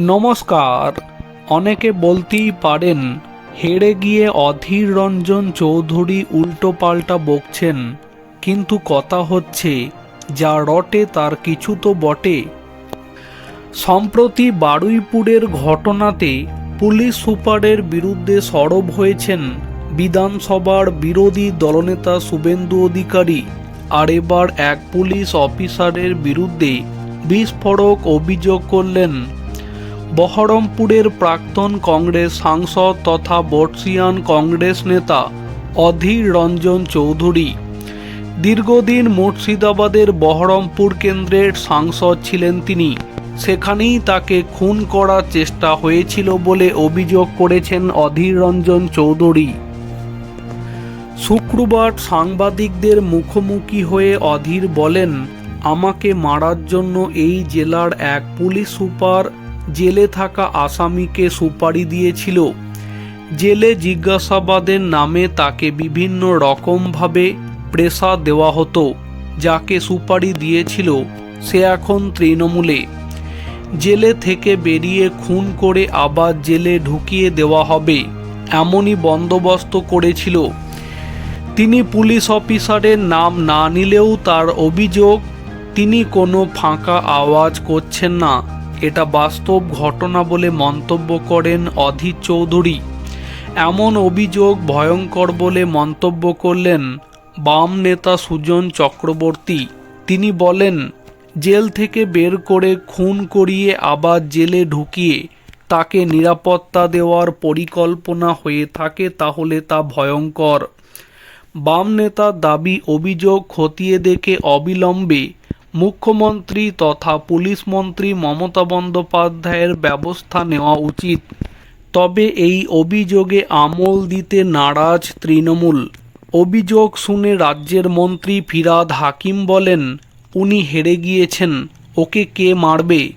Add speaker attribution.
Speaker 1: নমস্কার। অনেকে বলতেই পারেন হেরে গিয়ে অধীর রঞ্জন চৌধুরী উল্টোপাল্টা বকছেন। কিন্তু কথা হচ্ছে, যা রটে তার কিছু তো বটে। সম্প্রতি বারুইপুরের ঘটনাতে পুলিশ সুপারের বিরুদ্ধে সরব হয়েছেন বিধানসভার বিরোধী দলনেতা শুভেন্দু অধিকারী। আর এবার এক পুলিশ অফিসারের বিরুদ্ধে বিস্ফোরক অভিযোগ করলেন বহরমপুরের প্রাক্তন কংগ্রেস সাংসদ তথা বর্ষিয়ান কংগ্রেস নেতা অধীর রঞ্জন চৌধুরী। দীর্ঘদিন মুর্শিদাবাদের বহরমপুর কেন্দ্রের সাংসদ ছিলেন তিনি। সেখানেই তাকে খুন করার চেষ্টা হয়েছিল বলে অভিযোগ করেছেন অধীর রঞ্জন চৌধুরী। শুক্রবার সাংবাদিকদের মুখোমুখি হয়ে অধীর বলেন, আমাকে মারার জন্য এই জেলার এক পুলিশ সুপার জেলে থাকা আসামিকে সুপারি দিয়েছিল। জেলে জিজ্ঞাসাবাদের নামে তাকে বিভিন্ন রকমভাবে প্রেসার দেওয়া হতো, যাকে সুপারি দিয়েছিল সে এখন তৃণমূলে। জেলে থেকে বেরিয়ে খুন করে আবার জেলে ঢুকিয়ে দেওয়া হবে, এমনই বন্দোবস্ত করেছিল। তিনি পুলিশ অফিসারের নাম না নিলেও তার অভিযোগ, তিনি কোনো ফাঁকা আওয়াজ করছেন না। এটা বাস্তব ঘটনা বলে মন্তব্য করেন অধীর চৌধুরী। এমন অভিযোগ ভয়ঙ্কর বলে মন্তব্য করলেন বাম নেতা সুজন চক্রবর্তী। তিনি বলেন, জেল থেকে বের করে খুন করিয়ে আবার জেলে ঢুকিয়ে তাকে নিরাপত্তা দেওয়ার পরিকল্পনা হয়ে থাকে তাহলে তা ভয়ঙ্কর। বাম নেতার দাবি, অভিযোগ খতিয়ে দেখে অবিলম্বে মুখ্যমন্ত্রী তথা পুলিশ মন্ত্রী মমতা বন্দ্যোপাধ্যায়ের ব্যবস্থা নেওয়া উচিত। তবে এই অভিযোগে আমল দিতে নারাজ তৃণমূল। অভিযোগ শুনে রাজ্যের মন্ত্রী ফিরাদ হাকিম বলেন, উনি হেরে গিয়েছেন। ওকে কে মারবে?